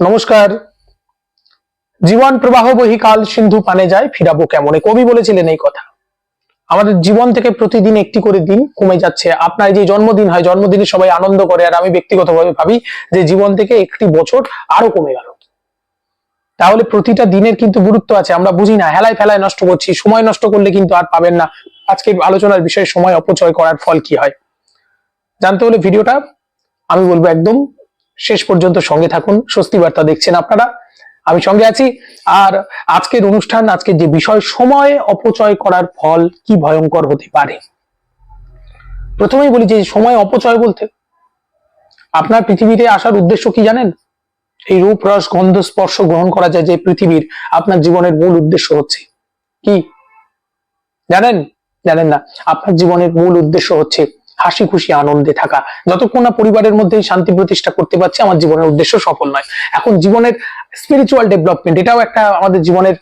নমস্কার। জীবন প্রবাহ বহি কাল সিন্ধু পানে যায়, ফিরাবো কেমনে? কবি বলেছিলেন এই কথা। আমাদের জীবন থেকে প্রতিদিন একটি করে দিন কমে যাচ্ছে। আপনার যে জন্মদিন হয়, জন্মদিনে সবাই আনন্দ করে। আর আমি ব্যক্তিগতভাবে ভাবি যে জীবন থেকে একটি বছর আরও কমে গেল। তাহলে প্রতিটা দিনের কিন্তু গুরুত্ব আছে, আমরা বুঝি না। হেলায় ফেলায় নষ্ট করছি, সময় নষ্ট করলে কিন্তু আর পাবেন না। আজকে আলোচনার বিষয়ে সময় অপচয় করার ফল কি হয়? জানতে হলে ভিডিওটা আমি বলব একদম শেষ পর্যন্ত সঙ্গে থাকুন, স্বস্তি বার্তা দেখছেন আপনারা। আমি সঙ্গে আছি, আর আজকের অনুষ্ঠান, আজকের যে বিষয়, সময় অপচয় করার ফল কি ভয়ঙ্কর হতে পারে? প্রথমেই বলি যে সময় অপচয় বলতে, আপনার পৃথিবীতে আসার উদ্দেশ্য কি জানেন? এই রূপ, রস, গন্ধ, স্পর্শ গ্রহণ করা যায় যে পৃথিবীর আপনার জীবনের মূল উদ্দেশ্য হচ্ছে কি? জানেন? জানেন না, আপনার জীবনের মূল উদ্দেশ্য হচ্ছে হাসি খুশি, আনন্দে থাকা। যতক্ষণ না পরিবারের মধ্যে শান্তি প্রতিষ্ঠা করতে পারছি, আমার জীবনের উদ্দেশ্য সফল নয়। এখন জীবনের স্পিরিচুয়াল ডেভেলপমেন্ট এটাও একটা আমাদের জীবনের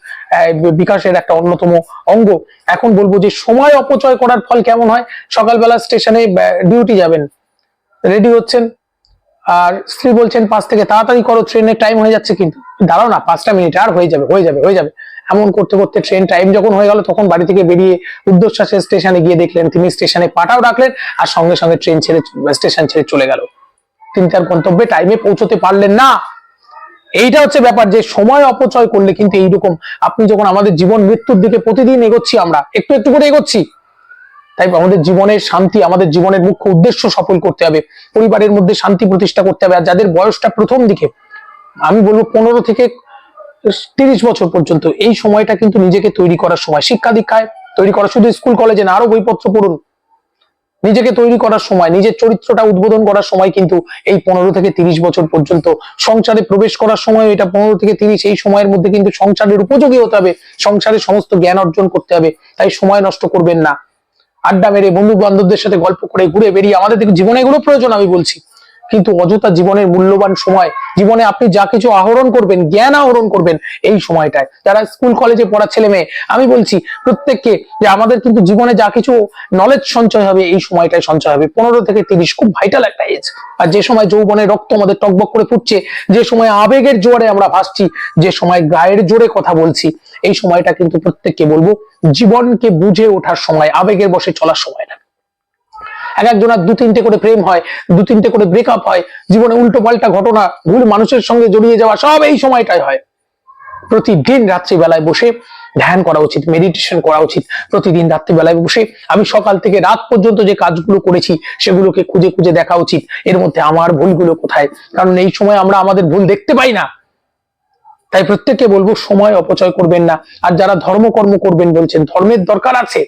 বিকাশের একটা অন্যতম অঙ্গ। এখন বলব যে, সময় অপচয় করার ফল কেমন হয়? সকালবেলা স্টেশনে ডিউটি যাবেন। রেডি হচ্ছেন। আর স্ত্রী বলছেন, পাঁচ থেকে তাড়াতাড়ি করো ট্রেনের টাইম হয়ে যাচ্ছে কিন্তু। দাঁড়াও না, পাঁচটা মিনিট আর হয়ে যাবে হয়ে যাবে হয়ে যাবে। এমন করতে করতে ট্রেন টাইম যখন হয়ে গেল, তখন বাড়ি থেকে বেরিয়ে উদ্ধশ্বাসের স্টেশনে গিয়ে দেখলেন, তিনি স্টেশনে পাটাও রাখলেন আর সঙ্গে সঙ্গে ট্রেন ছেড়ে স্টেশন ছেড়ে চলে গেল। তিনি তার গন্তব্যে টাইমে পৌঁছতে পারলেন না। এইটা হচ্ছে ব্যাপার যে সময় অপচয় করলে কিন্তু এইরকম, আপনি যখন আমাদের জীবন মৃত্যুর দিকে প্রতিদিন এগোচ্ছি আমরা, একটু একটু করে এগোচ্ছি, তাই আমাদের জীবনের শান্তি, আমাদের জীবনের মুখ্য উদ্দেশ্য সফল করতে হবে, পরিবারের মধ্যে শান্তি প্রতিষ্ঠা করতে হবে, আর যাদের বয়সটা প্রথম দিকে, আমি বলব পনেরো থেকে তিরিশ বছর পর্যন্ত এই সময়টা কিন্তু নিজেকে তৈরি করার সময়। শিক্ষা দীক্ষায় তৈরি করা, শুধু স্কুল, কলেজে না, আরও বইপত্র পড়ুন। নিজেকে তৈরি করার সময়, নিজের চরিত্রটা উদ্বোধন করার সময় কিন্তু এই পনেরো থেকে তিরিশ বছর পর্যন্ত সংসারে প্রবেশ করার সময় এটা পনেরো থেকে তিরিশ, এই সময়ের মধ্যে কিন্তু সংসারের উপযোগী হতে হবে। সংসারে সমস্ত জ্ঞান অর্জন করতে হবে, তাই সময় নষ্ট করবেন না। আড্ডা মেরে বন্ধু বান্ধবদের সাথে গল্প করে ঘুরে বেরিয়ে আমাদের জীবনে এগুলো প্রয়োজন আমি বলছি। কিন্তু অযথা জীবনের মূল্যবান সময়, জীবনে আপনি যা কিছু আহরণ করবেন, জ্ঞান আহরণ করবেন এই সময়টায়। যারা স্কুল কলেজে পড়া ছেলে মেয়ে, আমি বলছি প্রত্যেককে যে আমাদের কিন্তু জীবনে যা কিছু নলেজ সঞ্চয় হবে, এই সময়টায় সঞ্চয় হবে। পনেরো থেকে তিরিশ খুব ভাইটাল একটা এজ আর যে সময় যৌবনের রক্ত আমাদের টকবক করে ফুটছে, যে সময় আবেগের জোরে আমরা ভাসছি, যে সময় গায়ের জোরে কথা বলছি, এই সময়টা কিন্তু প্রত্যেককে বলব, জীবনকে বুঝে ওঠার সময়, আবেগের বসে চলার সময় না। এক একজনের দু তিনটে করে প্রেম হয়, দু তিনটে করে ব্রেকআপ হয়, জীবনে উল্টো পাল্টা ঘটনা, ভুল মানুষের সঙ্গে জড়িয়ে যাওয়া, সব এই সময়টাই হয়। প্রতিদিন রাত্রিবেলায় বসে ধ্যান করা উচিত মেডিটেশন করা উচিত, প্রতিদিন রাত্রিবেলায় বসে। আমি সকাল থেকে রাত পর্যন্ত যে কাজগুলো করেছি, সেগুলোকে খুঁজে খুঁজে দেখা উচিত। এর মধ্যে আমার ভুলগুলো কোথায়? কারণ এই সময় আমরা আমাদের ভুল দেখতে পাই না। তাই প্রত্যেককে বলব, সময় অপচয় করবেন না। আর যারা ধর্মকর্ম করবেন বলছেন, ধর্মের দরকার আছে।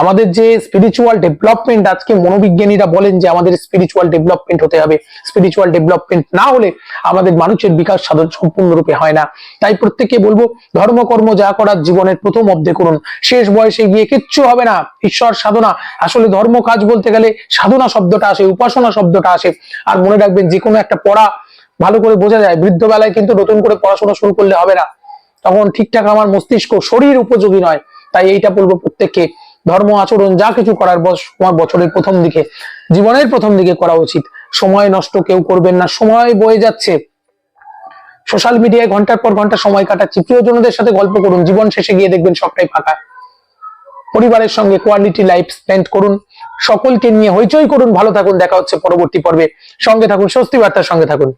আমাদের যে স্পিরিচুয়াল ডেভেলপমেন্ট আজকে মনোবিজ্ঞানীরা বলেন যে আমাদের স্পিরিচুয়াল ডেভেলপমেন্ট হতে হবে। স্পিরিচুয়াল ডেভেলপমেন্ট না হলে আমাদের মানুষের বিকাশ সাধন সম্পূর্ণরূপে হয় না। তাই প্রত্যেককে বলব, ধর্মকর্ম যা করার জীবনের প্রথম অব্দে করুন। শেষ বয়সে গিয়ে কিচ্ছু হবে না। ঈশ্বর সাধনা। আসলে ধর্ম কাজ বলতে গেলে সাধনা শব্দটা আসে, উপাসনা শব্দটা আসে। আর মনে রাখবেন যে কোনো একটা পড়া ভালো করে বোঝা যায়। বৃদ্ধ বেলায় কিন্তু নতুন করে পড়াশোনা শুরু করলে হবে না। তখন ঠিকঠাক আমার মস্তিষ্ক শরীর উপযোগী নয়। তাই এইটা বলব প্রত্যেককে। ধর্ম, আচরণ, যা কিছু করার তোমার বছরের প্রথম দিকে, জীবনের প্রথম দিকে করা উচিত। সময় নষ্ট কেউ করবেন না, সময় বয়ে যাচ্ছে। সোশ্যাল মিডিয়ায় ঘণ্টার পর ঘণ্টা সময় কাটাচ্ছি। প্রিয়জনদের সাথে গল্প করুন, জীবন শেষে গিয়ে দেখবেন সবটাই ফাঁকা। পরিবারের সঙ্গে কোয়ালিটি লাইফ স্পেন্ড করুন। সকলকে নিয়ে হইচই করুন। ভালো থাকুন। দেখা হচ্ছে পরবর্তী পর্বে। সঙ্গে থাকুন স্বস্তি বার্তার সঙ্গে থাকুন।